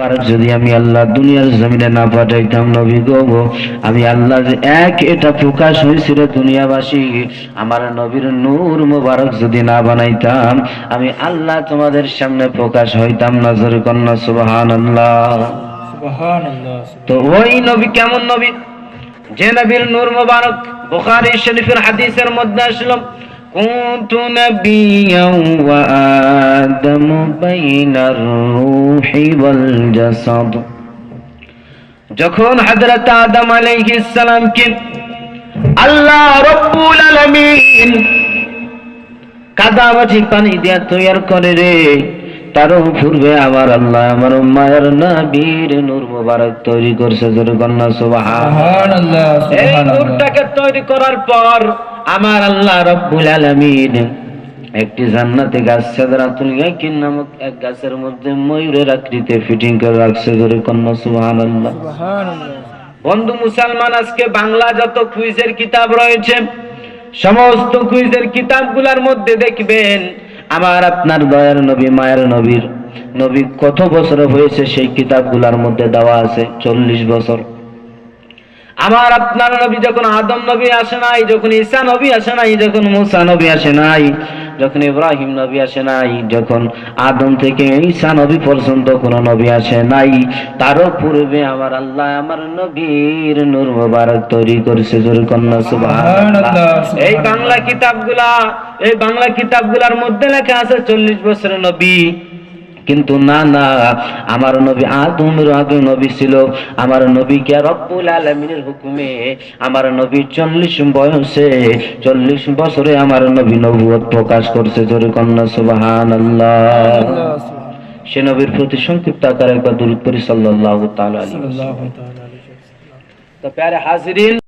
মুবারক যদি আমি আল্লাহ দুনিয়ার জমিনে না পাঠাইতাম নবী গো আমি আল্লাহ যে এক এটা প্রকাশ হয়েছিল দুনিয়াবাসী আমার নবীর নূর মুবারক যদি না বানাইতাম আমি আল্লাহ তোমাদের সামনে প্রকাশ হইতাম নজর কন্যা সুবহান আল্লাহ তো ওই নবী কেমন নবী? যে নবীর নূর মুবারক বুখারী শরীফের হাদিসের মধ্যে আসলো كنت نبيا وآدم بين الروح والجسد যখন হযরত আদম আলাইহিস সালামকে আল্লাহ রব্বুল আলামিন কাদামাটি পানি দিয়া তৈয়ার করে রে তারও পূর্বে আমার আল্লাহ আমার মায়ের নবীর নূর মুবারক তৈরি করছে জোরে কন্যা সুবহান সুবহানাল্লাহ এই সুবহানাল্লাহ নূরটাকে তৈরি করার পর আমার আল্লাহ রব্বুল আলামিন একটি জান্নাতে গাছ সাদরাতুল ইয়াকিন নামক এক গাছের মধ্যে ময়ূরের আকৃতি ফিটিং করে রাখছে জোরে কন্যা সুবহানাল্লাহ। বন্ধু মুসলমান আজকে বাংলা যত কুইজের কিতাব রয়েছে সমস্ত কুইজের কিতাবগুলোর মধ্যে দেখবেন আমার আপনার দয়ার নবী মায়ের নবীর নবী কত বছর হয়েছে সেই কিতাবগুলোর মধ্যে দেওয়া আছে চল্লিশ বছর। আমার আপনার নবী যখন আদম নবী আসে নাই যখন ঈসা নবী আসে নাই যখন মুসা নবী আসে নাই যখন ইব্রাহিম নবী আসে নাই যখন আদম থেকে ঈসা নবী পর্যন্ত কোন নবী আসে নাই তারও পূর্বে আমার আল্লাহ আমার নবীর নূর মোবারক তৈরি করেছে জোরে কন্যা সুবহানাল্লাহ সুবহানাল্লাহ। এই বাংলা কিতাবগুলা এই বাংলা কিতাবগুলার মধ্যে লেখা আছে চল্লিশ বছরের নবী কিন্তু না না, আমার নবী আদমের আগে নবী ছিল। আমার নবীকে রব্বুল আলমিনের হুকুমে আমার নবী চল্লিশ বয়সে, চল্লিশ বছরে আমার নবী নবুয়ত প্রকাশ করছে। জোরে কন্যা সুবাহান সে নবীর প্রতি সংক্ষিপ্ত আকারে একবার দূর করি সাল্লাহ ওয়াসাল্লাম। তো প্যারে হাজিরিন